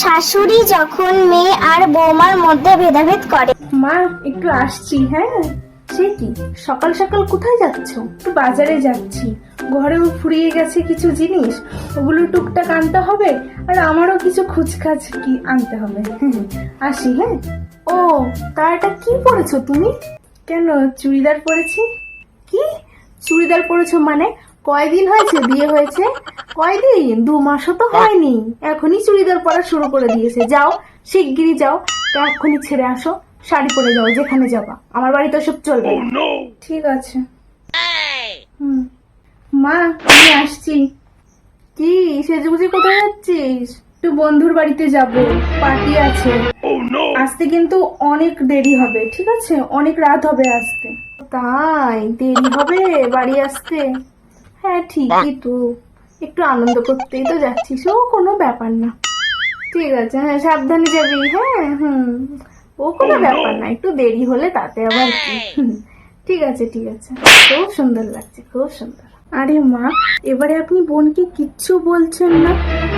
শাশুড়ি যখন মেয়ে আর বৌমার মধ্যে ভেদাভেদ করে। মা, একটু আসছি হ্যাঁ? সে কি? সকাল সকাল কোথায় যাচ্ছ? একটু বাজারে যাচ্ছি। ঘরেও ফুরিয়ে গেছে কিছু জিনিস। ওগুলো টুকটাক আনতে হবে, আর আমারও কিছু খুচখাচ কি আনতে হবে? আসি হ্যাঁ? ও তা এটা কি পরেছো তুমি? কেন, চুড়িদার পরেছি? কি? চুড়িদার পরেছো মানে? কয়দিন হয়েছে, বিয়ে হয়েছে? কয়দিন? দু মাসও তো হয়নি। এখনই চুড়িদার পরা শুরু করে দিয়েছে। যাও শিগগিরই যাও। তা এক্ষুনি ছেড়ে আসো। শাড়ি পরে যাও যেখানে যাবা। আমার বাড়িতে সব চলবে ঠিক আছে। মা আমি আসছি। কি সেজুগুজি কোথায় যাচ্ছিস? একটু বন্ধুর বাড়িতে যাব। পার্টি আছে। আসতে কিন্তু অনেক দেরি হবে ঠিক আছে? অনেক রাত হবে আসতে। তাই দেরি হবে বাড়ি আসতে? হ্যাঁ ঠিকই তো। একটু আনন্দ করতেই তো যাচ্ছিস। ও কোনো ব্যাপার না। ঠিক আছে হ্যাঁ সাবধানে যাবি হ্যাঁ হুম। ও কোনো ব্যাপার না একটু দেরি হলে তাতে আবার কি। হুম, ঠিক আছে ঠিক আছে। খুব সুন্দর লাগছে খুব সুন্দর। আরে মা এবারে আপনি বোনকে কিচ্ছু বলছেন না?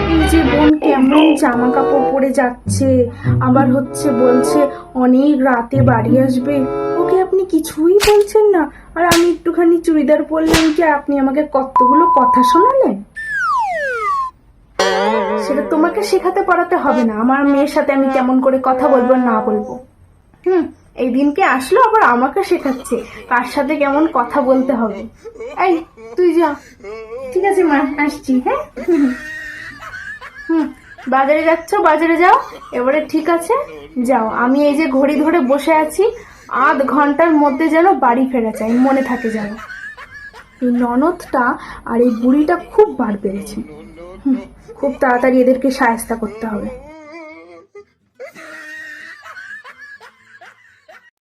এই যে বোন কেমন জামা কাপড় পরে যাচ্ছে আবার হচ্ছে বলছে অনেক রাতে বাড়ি আসবে। ওকে আপনি কিছুই বলছেন না। আর আমি একটুখানি চুড়িদার পরলাম কি আপনি আমাকে কতগুলো কথা শোনালেন? সেটা তোমাকে শেখাতে পড়াতে হবে না। আমার মেয়ের সাথে আমি কেমন করে কথা বলব না বলব। হুম এই দিনকে আসলো আবার আমাকে শেখাচ্ছে? কার সাথে কেমন কথা বলতে হবে? এই তুই যা। ঠিক আছে মা আসছি হ্যাঁ? হুম। বাজারে যাচ্ছ বাজারে যাও। এবারে ঠিক আছে যাও। আমি এই যে ঘড়ি ধরে বসে আছি আধ ঘণ্টার মধ্যে যেন বাড়ি ফেরা চাই মনে থাকে যেন। এই ননদটা আর এই বুড়িটা খুব বার হুম, খুব তাড়াতাড়ি এদেরকে সায়স্তা করতে হবে।